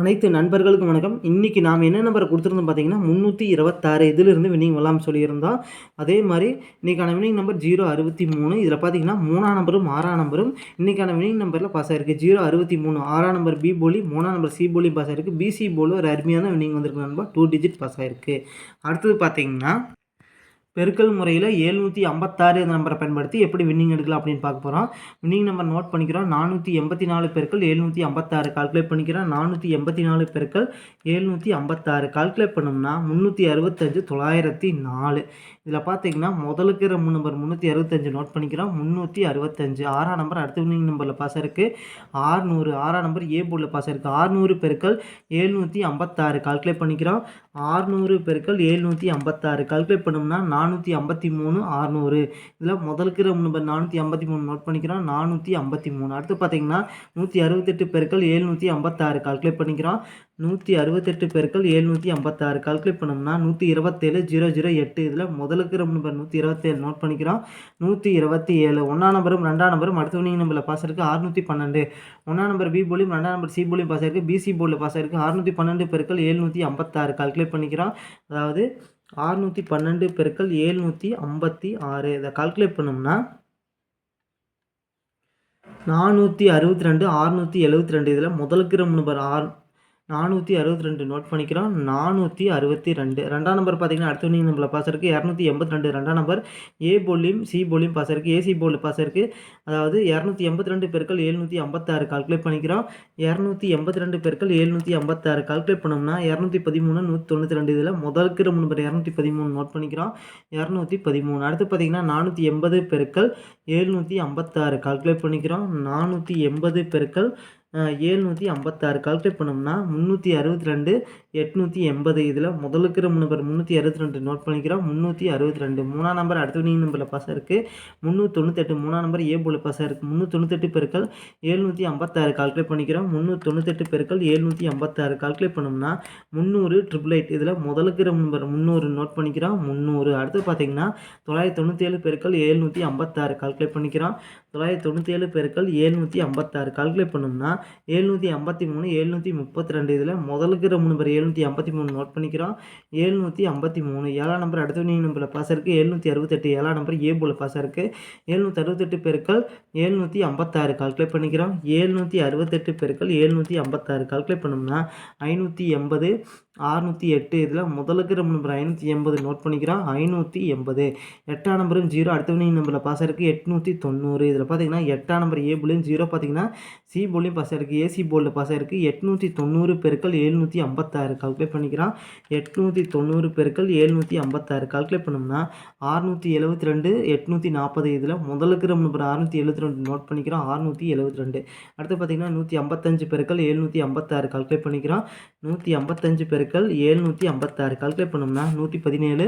அனைத்து நண்பர்களுக்கும் வணக்கம். இன்றைக்கி நாம் என்ன நம்பரை கொடுத்துருந்தோம் பார்த்தீங்கன்னா முந்நூற்றி இருபத்தாறு இதிலிருந்து வின்னிங் வரலாம் சொல்லியிருந்தோம் அதே மாதிரி இன்றைக்கான வினிங் நம்பர் ஜீரோ அறுபத்தி மூணு. இதில் பார்த்தீங்கன்னா மூணாம் நம்பரும் ஆறாம் நம்பரும் இன்றைக்கான வின்னிங் நம்பரில் பாஸ் ஆயிருக்கு. ஜீரோ அறுபத்தி மூணு ஆறாம் நம்பர் பி போலி மூணாம் நம்பர் சி போலி பாஸ் ஆயிருக்கு. பிசி போலி ஒரு அருமையான வின்னிங் வந்திருக்கு நண்பா. டூ டிஜிட் பாஸ் ஆயிருக்கு. அடுத்தது பார்த்தீங்கன்னா பெருக்கல் முறையில் எழுநூற்றி ஐம்பத்தாறு இந்த நம்பரை பயன்படுத்தி எப்படி வின்னிங் எடுக்கலாம் அப்படின்னு பார்க்க போகிறோம் வின்னிங் நம்பர் நோட் பண்ணிக்கிறோம். நானூற்றி எண்பத்தி நாலு பெருக்கள் எழுநூற்றி ஐம்பத்தாறு கால்குலேட் பண்ணிக்கிறோம். நானூற்றி எண்பத்தி நாலு பெருக்கள் எழுநூற்றி ஐம்பத்தாறு கால்குலேட் பண்ணோம்னா முந்நூற்றி அறுபத்தஞ்சு தொள்ளாயிரத்தி நாலு. இதில் பார்த்தீங்கன்னா முதலுக்கு மூணு நம்பர் முந்நூற்றி அறுபத்தஞ்சு நோட் பண்ணிக்கிறோம். முந்நூற்றி அறுபத்தஞ்சு ஆறாம் நம்பர் அடுத்த வின்னிங் நம்பரில் பாஸ் இருக்குது ஆறுநூறு ஆறாம் நம்பர் ஏ போர்டில் பாஸ் இருக்குது ஆறுநூறு பெருக்கள் எழுநூற்றி ஐம்பத்தாறு கால்குலேட் பண்ணிக்கிறோம். ஆறுநூறு பெருக்கள் எழுநூற்றி ஐம்பத்தாறு கால்குலேட் பண்ணோம்னா நானூற்றி ஐம்பத்தி மூணு ஆறுநூறு. இதில் முதலுக்கு நம்பர் நானூற்றி ஐம்பத்தி மூணு நோட் பண்ணிக்கிறோம். நானூற்றி ஐம்பத்தி மூணு. அடுத்து பார்த்தீங்கன்னா நூற்றி அறுபத்தெட்டு பெருக்கள் ஏழ்நூற்றி ஐம்பத்தாறு கால்குலேட் பண்ணிக்கிறோம். நூற்றி அறுபத்தெட்டு பெருக்கள் ஏழ்நூற்றி ஐம்பத்தாறு கால்குலேட் பண்ணோம்னா நூற்றி இருபத்தேழு ஜீரோ ஜீரோ எட்டு. இதில் முதலுக்கு நம்பர் நூற்றி இருபத்தேழு நோட் பண்ணிக்கிறோம். நூற்றி இருபத்தி ஏழு ஒன்றாம் நம்பரும் ரெண்டாம் நம்பரும் அடுத்த வினிங் நம்பரில் பாஸ் இருக்குது அறுநூற்றி பன்னெண்டு. ஒன்றாம் நம்பர் பி போலியும் ரெண்டாம் நம்பர் சி போலியும் பாஸ் ஆயிருக்கு. பிசி போர்டில் பாஸ் ஆயிருக்கு அறுநூற்றி பன்னெண்டு பெருக்கள் ஏழ்நூற்றி ஐம்பத்தாறு கால்குலேட் பண்ணிக்கிறோம். அதாவது ஆறுநூற்றி பன்னெண்டு பெருக்கள் ஏழ்நூற்றி ஐம்பத்தி ஆறு. இதை கால்குலேட் பண்ணோம்னா நானூற்றி அறுபத்தி ரெண்டு ஆறுநூற்றி எழுபத்தி ரெண்டு. இதில் முதலுக்கு நம்பர் ஆறு நானூற்றி அறுபத்தி ரெண்டு நோட் பண்ணிக்கிறோம். நானூற்றி அறுபத்தி ரெண்டு. ரெண்டாம் நம்பர் பார்த்தீங்கன்னா அடுத்த வினிங் நம்பரில் பாஸ் இருக்குது இரநூத்தி எண்பத்தி ரெண்டு. ரெண்டாம் நம்பர் ஏ போலியும் சி போலியும் பாஸ் இருக்குது ஏசி போலில் பாஸ் இருக்குது அதாவது இரநூத்தி எண்பத்தி ரெண்டு பேருக்கள் எழுநூற்றி ஐம்பத்தாறு கால்குலேட் பண்ணிக்கிறோம். இரநூத்தி எண்பத்தி ரெண்டு பேருக்கள் எழுநூற்றி ஐம்பத்தாறு கால்குலேட் பண்ணோம்னா இரநூத்தி பதிமூணு நூற்றி தொண்ணூற்றி ரெண்டு இதில் முதலுக்கு நம்பர் இரநூத்தி பதிமூணு நோட் பண்ணிக்கிறோம். இரநூத்தி பதிமூணு. அடுத்து பார்த்தீங்கன்னா நானூற்றி எண்பது பெருக்கள் எழுநூற்றி ஐம்பத்தாறு கால்குலேட் பண்ணிக்கிறோம். நானூற்றி எண்பது பெருக்கள் ஏழ்நூற்றி ஐம்பத்தாறு கால்குலேட் பண்ணோம்னா முந்நூற்றி அறுபத்தி ரெண்டு எட்நூற்றி எண்பது. இதில் முதலுக்கு நம்பர் முந்நூற்றி அறுபத்தி ரெண்டு நோட் பண்ணிக்கிறோம். முந்நூற்றி அறுபத்தி ரெண்டு. மூணாம் நம்பர் அடுத்த நீ நம்பரில் பாஸ் இருக்குது முந்நூற்றி தொண்ணூத்தெட்டு மூணாம் நம்பர் ஏ போல பாஸ் இருக்குது முந்நூற்றி தொண்ணூத்தெட்டு பெருக்கள் ஏழ்நூற்றி ஐம்பத்தாறு கால்குலேட் பண்ணிக்கிறோம். முந்நூற்றி தொண்ணூத்தெட்டு பெருக்கள் ஏழ்நூற்றி ஐம்பத்தாறு கால்குலேட் பண்ணோம்னா முந்நூறு ட்ரிபிள் எயிட் இதில் முதலுக்கு நம்பர் முந்நூறு நோட் பண்ணிக்கிறோம். முந்நூறு. அடுத்து பார்த்தீங்கன்னா தொள்ளாயிரத்தி தொண்ணூற்றி ஏழு பெருக்கள் ஏழ்நூற்றி ஐம்பத்தாறு கால்குலேட் பண்ணிக்கிறோம். தொள்ளாயிரத்தி தொண்ணூற்றி ஏழு பெருக்கள் ஏழ்நூற்றி ஐம்பத்தாறு கால்குலேட் பண்ணோம்னா எழுநூற்றி ஐம்பத்தி மூணு ஏழ்நூற்றி முப்பத்தி ரெண்டு இதில் முதலுக்கு மூணு நம்பர் ஏழ்நூற்றி ஐம்பத்தி மூணு நோட் பண்ணிக்கிறோம். ஏழ்நூற்றி ஐம்பத்தி மூணு ஏழாம் நம்பர் அடுத்த நீ நம்பரில் பாஸ் இருக்குது ஏழ்நூற்றி அறுபத்தெட்டு ஏழாம் நம்பர் ஏ போல் பாஸ் இருக்குது ஏழ்நூற்றி அறுபத்தெட்டு பெருக்கள் ஏழ்நூற்றி ஐம்பத்தாறு கால்குலேட் பண்ணிக்கிறோம். ஏழ்நூற்றி அறுபத்தெட்டு பெருக்கள் ஏழ்நூற்றி ஐம்பத்தாறு கால்குலேட் பண்ணோம்னா ஐநூற்றி எண்பது அறுநூற்றி எட்டு இதில் முதலுக்கு நம்பர் ஐநூற்றி எண்பது நோட் பண்ணிக்கிறோம் ஐநூற்றி எண்பது. எட்டாம் நம்பரும் ஜீரோ அடுத்த நம்பரில் பாஸ் இருக்குது எட்நூற்றி தொண்ணூறு. இதில் பார்த்தீங்கன்னா எட்டாம் நம்பர் ஏ போலையும் ஜீரோ பார்த்தீங்கன்னா சி போலையும் பாஸ் இருக்குது ஏசி போர்டில் பாஸ் ஆயிருக்கு. எட்நூற்றி தொண்ணூறு பெருக்கள் எழுநூற்றி ஐம்பத்தாறு. கால்குலேட் பண்ணிக்கிறான். எட்நூற்றி தொண்ணூறு பெருக்கள் எழுநூற்றி ஐம்பத்தாறு. கால்குலேட் பண்ணோம்னா அறுநூற்றி எழுபத்தி ரெண்டு எட்நூற்றி நாற்பது இதில் முதலுக்கு நம்பர் அறுநூற்றி எழுபத்தி ரெண்டு நோட் பண்ணிக்கிறோம் அறுநூற்றி எழுபத்தி ரெண்டு அடுத்து பார்த்தீங்கன்னா நூற்றி ஐம்பத்தஞ்சு பெருக்கள் எழுநூற்றி ஐம்பத்தாறு. கால்குலேட் பண்ணிக்கிறோம் நூற்றி ஐம்பத்தஞ்சு பெருக்கள் எழுநூற்றி ஐம்பத்தாறு கால்குலேட் பண்ணோம்னா நூற்றி பதினேழு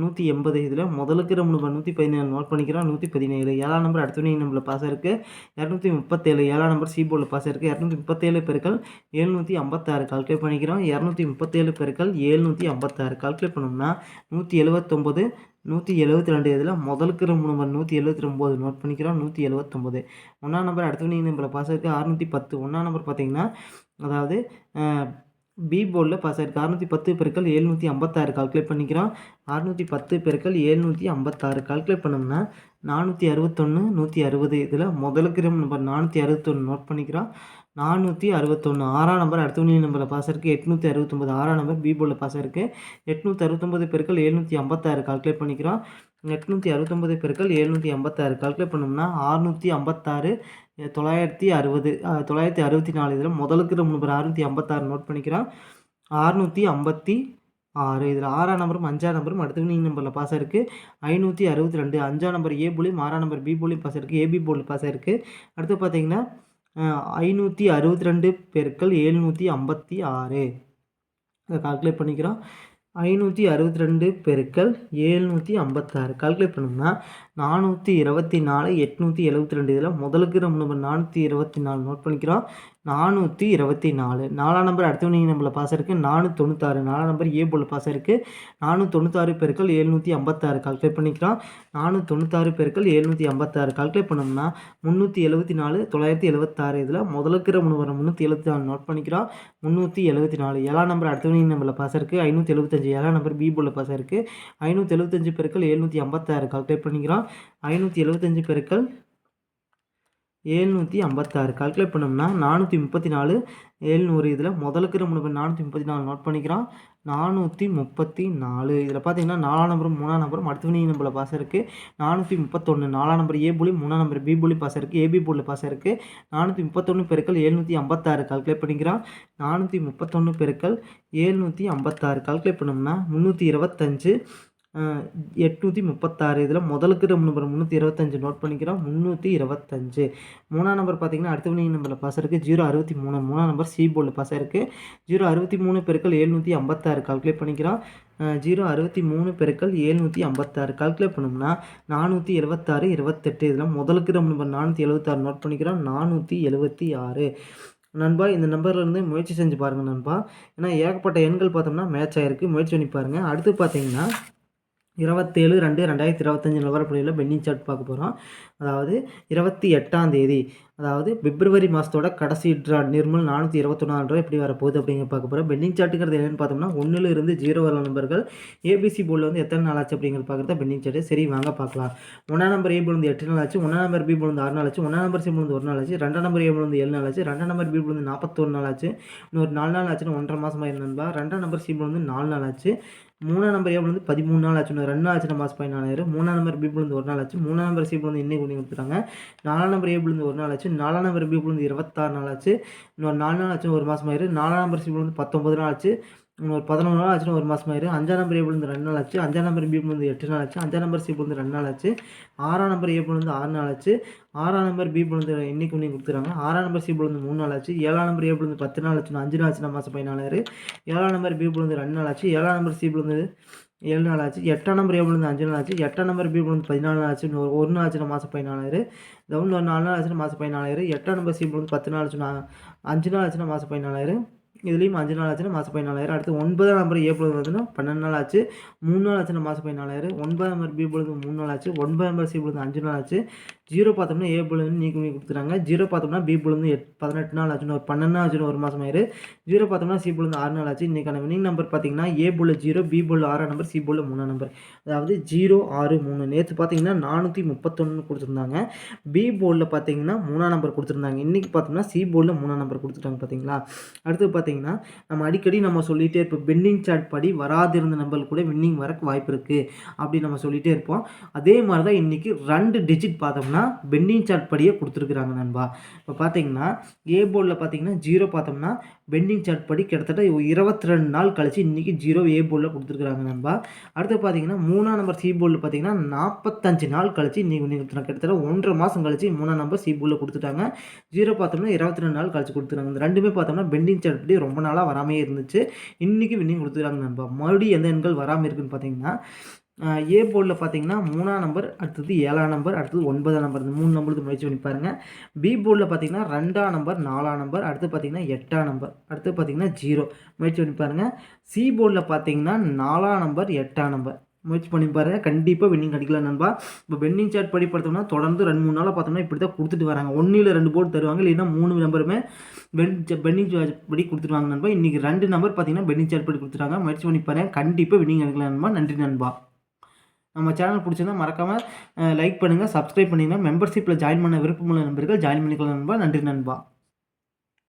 நூற்றி எண்பது. இதில் முதலுக்கு நம்ம நூற்றி பதினேழு நோட் பண்ணிக்கிறோம். நூற்றி பதினேழு. ஏழாம் நம்பர் அடுத்த வினிங் பாஸ் இருக்குது இரநூத்தி முப்பத்தேழு. ஏழாம் நம்பர் சி போர்டில் பாஸ் இருக்குது இரநூத்தி முப்பத்தேழு பெருக்கள் ஏழ்நூற்றி ஐம்பத்தாறு கால்குலேட் பண்ணிக்கிறோம். இரநூத்தி முப்பத்தேழு பெருக்கள் ஏழ்நூற்றி ஐம்பத்தாறு கால்குலேட் பண்ணோம்னா நூற்றி எழுபத்தொம்போது நூற்றி எழுபத்தி ரெண்டு இதில் முதலுக்கு நம்பர் நூற்றி எழுபத்தி ஒம்பது நோட் பண்ணிக்கிறோம். நூற்றி எழுபத்தொம்போது ஒன்றாம் நம்பர் அடுத்த வினிங் பாஸ் இருக்குது அறுநூற்றி பத்து. ஒன்றாம் நம்பர் பார்த்தீங்கன்னா அதாவது பி போர்டில் பாஸ் ஆயிருக்கு அறுநூற்றி பத்து பெருக்கள் எழுநூற்றி ஐம்பத்தாறு கால்குலேட் பண்ணிக்கிறோம். அறுநூற்றி பத்து பெருக்கள் எழுநூற்றி ஐம்பத்தாறு கால்குலேட் பண்ணோம்னா நானூற்றி அறுபத்தொன்று நூற்றி அறுபது. இதில் முதலுக்கு நம்பர் நானூற்றி அறுபத்தொன்று நோட் பண்ணிக்கிறோம். நானூற்றி அறுபத்தொன்று ஆறாம் நம்பர் அடுத்த யூனியன் நம்பரில் பாஸ் இருக்குது எட்நூற்றி அறுபத்தொம்பது ஆறாம் நம்பர் பி போர்டில் பாஸ் இருக்குது எட்நூற்றி அறுபத்தொம்பது பெருக்கள் எழுநூற்றி ஐம்பத்தாறு கால்குலேட் பண்ணிக்கிறோம். எட்நூற்றி அறுபத்தொம்பது பெருக்கள் எழுநூற்றி ஐம்பத்தாறு கால்குலேட் பண்ணோம்னா அறுநூற்றி ஐம்பத்தாறு தொள்ளாயிரத்தி அறுபது தொள்ளாயிரத்தி அறுபத்தி நாலு இதில் முதலுக்கு நம்பர் அறுநூற்றி ஐம்பத்தாறு நோட் பண்ணிக்கிறோம் அறுநூற்றி ஐம்பத்தி ஆறு இதில் ஆறாம் நம்பரும் அஞ்சாம் நம்பரும் அடுத்த நீ நம்பரில் பாஸ் இருக்குது ஐநூற்றி அறுபத்தி ரெண்டு அஞ்சாம் நம்பர் ஏ போலியும் ஆறாம் நம்பர் பி போலியும் பாஸ் இருக்குது ஏபி போல் பாஸ் இருக்குது அடுத்து பார்த்தீங்கன்னா ஐநூற்றி அறுபத்தி ரெண்டு பெருக்கள் எழுநூற்றி ஐம்பத்தி ஆறு. இதை கால்குலேட் பண்ணிக்கிறோம். ஐநூற்றி அறுபத்தி ரெண்டு பெருக்கள் ஏழ்நூற்றி ஐம்பத்தாறு. கால்குலேட் பண்ணோம்னா நானூற்றி இருபத்தி நாலு எட்நூற்றி எழுபத்தி ரெண்டு. இதில் முதலுக்கு நம்ம நம்ம நானூற்றி இருபத்தி நாலு நோட் பண்ணிக்கிறோம். நானூற்றி இருபத்தி நாலு. நாலாம் நம்பர் அடுத்தவனிங் நம்பரில் பாஸ் இருக்குது நானூற்றி தொண்ணூத்தாறு. நாலாம் நம்பர் ஏ போல் பாஸ் இருக்குது நானூற்றி தொண்ணூத்தாறு பெருக்கள் எழுநூற்றி ஐம்பத்தாறு. கால்குலேட் பண்ணிக்கிறோம் நானூற்றி தொண்ணூத்தாறு பெருக்கள் எழுநூற்றி ஐம்பத்தாறு. கால்குலேட் பண்ணோம்னா முந்நூற்றி எழுபத்தி நாலு தொள்ளாயிரத்தி எழுபத்தாறு இதில் முதலுக்கிற மூணு முந்நூற்றி எழுபத்தி நாலு நோட் பண்ணிக்கிறோம். முந்நூற்றி எழுபத்தி நாலு. ஏழாம் நம்பர் அடுத்தவனிங் நம்பரில் பாஸ் இருக்குது ஐநூற்றி எழுபத்தஞ்சு ஏழாம் நம்பர் பி போல் பாஸ் இருக்குது ஐநூற்றி எழுபத்தஞ்சு பெருக்கள் எழுநூற்றி ஐம்பத்தாறு. கால்குலேட் பண்ணிக்கிறோம். ஐநூற்றி எழுபத்தஞ்சு பெருக்கள் ஏழ்நூற்றி ஐம்பத்தாறு. கால்குலேட் பண்ணோம்னா நானூற்றி முப்பத்தி நாலு. ஏழ்நூறு இதில் முதலுக்கு நம்ம நானூற்றி முப்பத்தி நாலு நோட் பண்ணிக்கிறோம். நானூற்றி முப்பத்தி நாலு. இதில் பார்த்தீங்கன்னா நாலாம் நம்பரும் மூணாம் நம்பரும் அடுத்த வினிங் நம்பரில் பாஸ் இருக்குது நானூற்றி முப்பத்தொன்று நாலாம் நம்பர் ஏ புள்ளி மூணாம் நம்பர் பி புள்ளி பாஸ் இருக்குது ஏபி புள்ளி பாஸ் இருக்குது நானூற்றி முப்பத்தொன்று பெருக்கள் எழுநூற்றி ஐம்பத்தாறு. கால்குலேட் பண்ணிக்கிறோம். நானூற்றி முப்பத்தொன்று பெருக்கள் ஏழ்நூற்றி ஐம்பத்தாறு. கால்குலேட் பண்ணோம்னா முந்நூற்றி இருபத்தஞ்சு. எட்நூற்றி முப்பத்தாறு. இதில் முதலுக்கு நம்பர் முந்நூற்றி இருபத்தஞ்சு. நோட் பண்ணிக்கிறோம். முந்நூற்றி இருபத்தஞ்சு. மூணாம் நம்பர் பார்த்தீங்கன்னா அடுத்த வினிங் நம்பரில் பாஸ் இருக்குது ஜீரோ அறுபத்தி மூணு. மூணாம் நம்பர் சி போர்டில் பாஸ் இருக்குது ஜீரோ அறுபத்தி மூணு பெருக்கள் எழுநூற்றி ஐம்பத்தாறு. கால்குலேட் பண்ணிக்கிறோம். ஜீரோ அறுபத்தி மூணு பெருக்கள் ஏழ்நூற்றி ஐம்பத்தாறு. கால்குலேட் பண்ணோம்னா நானூற்றி எழுபத்தாறு இருபத்தெட்டு. இதில் முதலுக்கு நம்பர் நானூற்றி எழுபத்தாறு. நோட் பண்ணிக்கிறோம். நானூற்றி எழுபத்தி ஆறு. நண்பா இந்த நம்பர்லேருந்து முயற்சி செஞ்சு பாருங்கள் நண்பா. ஏன்னா ஏகப்பட்ட எண்கள் பார்த்தோம்னா மேட்ச் ஆகிருக்கு முயற்சி பண்ணி பாருங்கள் அடுத்து பார்த்தீங்கன்னா இருபத்தேழு ரெண்டு ரெண்டாயிரத்தி இருபத்தஞ்சி நிலவரப்படியில் பென்னிங் சார்ட் பார்க்க போகிறோம் அதாவது இருபத்தி எட்டாம் தேதி அதாவது பிப்ரவரி மாதத்தோட கடைசி ட்ரா நிர்மல் நானூற்றி இருபத்தொன்னாம் ரூபா எப்படி வரப்போகுது அப்படிங்கிற பார்க்க போகிறோம் பெண்டிங் சார்ட்டுங்கிறது என்னென்னு பார்த்தோம்னா ஒன்றில் இருந்து ஜீரோ வர நம்பர்கள் ஏபிசி போர்டில் வந்து எத்தனை நாள் ஆச்சு அப்படிங்கிறது பார்க்குறத பெண்டிங் சார்ட்டு சரி வாங்க பார்க்கலாம் ஒன்றாம் நம்பர் ஏ போல் வந்து எட்டு நாள் ஆச்சு ஒன்றாம் நம்பர் பி போல் வந்து ஆறு நாள் ஆச்சு ஒன்றாம் நம்பர் சி போல் ஒரு நாள் ஆச்சு ரெண்டாம் நம்பர் ஏ போல் வந்து ஏழு நாள் ஆச்சு ரெண்டாம் நம்பர் பி போல் வந்து நாற்பத்தொரு நாள் ஆச்சு இன்னொரு நாலு நாள் ஆச்சுன்னு ஒன்றரை மாதமாக இருந்தா ரெண்டாம் நம்பர் சி போல் வந்து நாலு நாள் ஆச்சு மூணாம் நம்பர் ஏ வந்து பதிமூணு நாள் ஆச்சு ரெண்டு நாள் ஆச்சு மாதம் பதினாலாயிரம் மூணாம் நம்பர் பி வந்து ஒரு நாள் ஆச்சு மூணாம் நம்பர் சி வந்து இன்னைக்கு கொண்டு கொடுத்துட்டாங்க நாலாம் நம்பர் ஏ வந்து ஒரு நாள் ஆச்சு நாலாம் நம்பர் பி வந்து இருபத்தாறு நாள் ஆச்சு இன்னொரு நாலு நாள் ஆச்சு ஒரு மாதம் ஆயிரு. நாலாம் நம்பர் சி வந்து பத்தொம்பது நாள் ஆச்சு. ஒரு பதினொன்று நாள் ஆச்சுன்னா ஒரு மாதம் ஆயிரு. அஞ்சாம் நம்பர் ஏபிள் வந்து ரெண்டு நாள் ஆச்சு. அஞ்சாம் நம்பர் பி வந்து எட்டு நாள் ஆச்சு. அஞ்சாம் நம்பர் சி வந்து ரெண்டு நாள் ஆச்சு. ஆறாம் நம்பர் ஏபிள் வந்து ஆறு நாள் ஆச்சு. ஆறாம் நம்பர் பி வந்து இன்னைக்கு ஒன்று கொடுத்துறாங்க. ஆறாம் நம்பர் சி வந்து மூணு நாள் ஆச்சு. ஏழாம் நம்பர் ஏ வந்து பத்து நாள் ஆச்சு அஞ்சு நாள் ஆச்சு மாதம் பதினாலாயிரம் ஏழாம் நம்பர் பி வந்து ரெண்டு நாள் ஆச்சு. ஏழாம் நம்பர் சி வந்து ஏழு நாள் ஆச்சு எட்டாம் நம்பர் ஏழு அஞ்சு நாள் ஆச்சு எட்டாம் நம்பர் பி வந்து பதினாலு நாள் ஆச்சு ஒரு ஒரு நாள் ஆச்சுன்னா மாதம் பதினாலாயிரம் டவுன் ஒரு நாலு நாள் ஆச்சுன்னா மாதம் பதினாலாயிரம் எட்டாம் நம்பர் சி வந்து பத்து நாள் ஆச்சுன்னா அஞ்சு நாள் ஆச்சுன்னா மாதம் பதினாலாயிரம் இதுலேயும் அஞ்சு நாள் ஆச்சுன்னா மாதம் பதினாலாயிரம் அடுத்து ஒன்பதாம் நம்பர் ஏ பொழுது பன்னெண்டு நாள் ஆச்சு மூணு நாள் ஆச்சுன்னா மாதம் பதினாலாயிரம் ஒன்பதாம் நம்பர் பி பொழுது மூணு நாள் ஆச்சு ஒன்பதாம் நம்பர் சி பொழுது அஞ்சு நாள் ஆச்சு ஜீரோ பார்த்தோம்னா ஏ பொழுது நீக்கி கொடுத்துட்டாங்க. கொடுத்துறாங்க ஜீரோ பார்த்தோம்னா பி பொழுது எட் பதினெட்டு நாள் ஆச்சுன்னு ஒரு பன்னெண்டு நாள் ஆச்சுன்னு ஒரு மாதம் ஆயிரு. ஜீரோ பார்த்தோம்னா சி பொழுது ஆறு நாள் ஆச்சு. இன்றைக்கான வினிங் நம்பர் பார்த்தீங்கன்னா ஏ பொழு ஜீரோ பி பொழு ஆறாம் நம்பர் சி பொழு மூணாம் நம்பர் அதாவது ஜீரோ ஆறு மூணு. நேற்று பார்த்தீங்கன்னா நானூற்றி முப்பத்தொன்று கொடுத்துருந்தாங்க. பி போர்டில் பார்த்தீங்கன்னா மூணாம் நம்பர் கொடுத்துருந்தாங்க. இன்றைக்கி பார்த்தோம்னா சி போர்டில் மூணாம் நம்பர் கொடுத்துட்டாங்க பார்த்தீங்களா? அடுத்து பார்த்தீங்கன்னா நம்ம அடிக்கடி நம்ம சொல்லிகிட்டே இருப்போம். பெண்டிங் சார்ட் படி வராதிருந்த நம்பர் கூட வின்னிங் வரக்கு வாய்ப்பு இருக்குது அப்படி நம்ம சொல்லிகிட்டே இருப்போம். அதே மாதிரி தான் இன்றைக்கி ரெண்டு டிஜிட் பார்த்தோம்னா பெண்டிங் சார்ட் படியே கொடுத்துருக்குறாங்க நண்பா. இப்போ பார்த்தீங்கன்னா ஏ போர்டில் பார்த்தீங்கன்னா ஜீரோ பார்த்தோம்னா பெண்டிங் சார்ட் படி கிட்டத்தட்ட இருபத்தி ரெண்டு நாள் கழிச்சு இன்றைக்கி ஜீரோ ஏ போர்டில் கொடுத்துருக்குறாங்க நண்பா. அடுத்து பார்த்தீங்கன்னா மூணாம் நம்பர் சி போர்டில் பார்த்தீங்கன்னா நாற்பத்தஞ்சு நாள் கழிச்சு இன்றைக்கி கொடுத்துருக்காங்க. கிட்டத்தட்ட ஒன்றரை மாதம் கழிச்சு மூணாம் நம்பர் சி போர்டில் கொடுத்துட்டாங்க. ஜீரோ பார்த்தோம்னா இருபத்தி ரெண்டு நாள் கழிச்சு கொடுத்துருக்காங்க. இந்த ரெண்டுமே பார்த்தோம்னா பெண்டிங் சார்ட் படி ரொம்ப நாளாக வராமே இருந்துச்சு. இன்றைக்கி வின்னிங் கொடுத்துருக்காங்க நண்பா. மறுபடியும் எந்த எண்கள் வராமல் இருக்குன்னு பார்த்தீங்கன்னா ஏ போர்டில் பார்த்தீங்கன்னா மூணாம் நம்பர் அடுத்தது ஏழாம் நம்பர் அடுத்தது ஒன்பதாம் நம்பர் இந்த மூணு நம்பருக்கு முயற்சி பண்ணி பாருங்கள் பி போர்டில் பார்த்தீங்கன்னா ரெண்டாம் நம்பர் நாலாம் நம்பர் அடுத்து பார்த்தீங்கன்னா எட்டாம் நம்பர் அடுத்து பார்த்தீங்கன்னா ஜீரோ முயற்சி பண்ணி பாருங்கள் சி போர்டில் பார்த்தீங்கன்னா நாலாம் நம்பர் எட்டாம் நம்பர் முயற்சி பண்ணி பாருங்கள் கண்டிப்பாக வின்னிங் கிடைக்கல நண்பா. இப்போ பென்னிங் சார்ட் படி பார்த்தோம்னா தொடர்ந்து ரெண்டு மூணு நாளாக பார்த்தோம்னா இப்படி தான் கொடுத்துட்டு வராங்க. ஒன்றில் ரெண்டு போர்டு தருவாங்க. இல்லைன்னா மூணு நம்பருமே பென் பென்னிங் சார்ட் படி கொடுத்துருவாங்க நண்பா. இன்றைக்கி ரெண்டு நம்பர் பார்த்தீங்கன்னா பென்னிங் சார்ட் படி கொடுத்துருவாங்க முயற்சி பண்ணி பாருங்கள் கண்டிப்பாக வின்னிங் கிடைக்கல நண்பா. நன்றி நண்பா. நம்ம சேனல் பிடிச்சிருந்தா மறக்காமல் லைக் பண்ணுங்கள் சப்ஸ்கிரைப் பண்ணிங்கன்னா மெம்பர்ஷிப்பில் ஜாயின் பண்ண விருப்பமுள்ள நண்பர்கள் ஜாயின் பண்ணிக்கலாம் நண்பா. நன்றி நண்பா.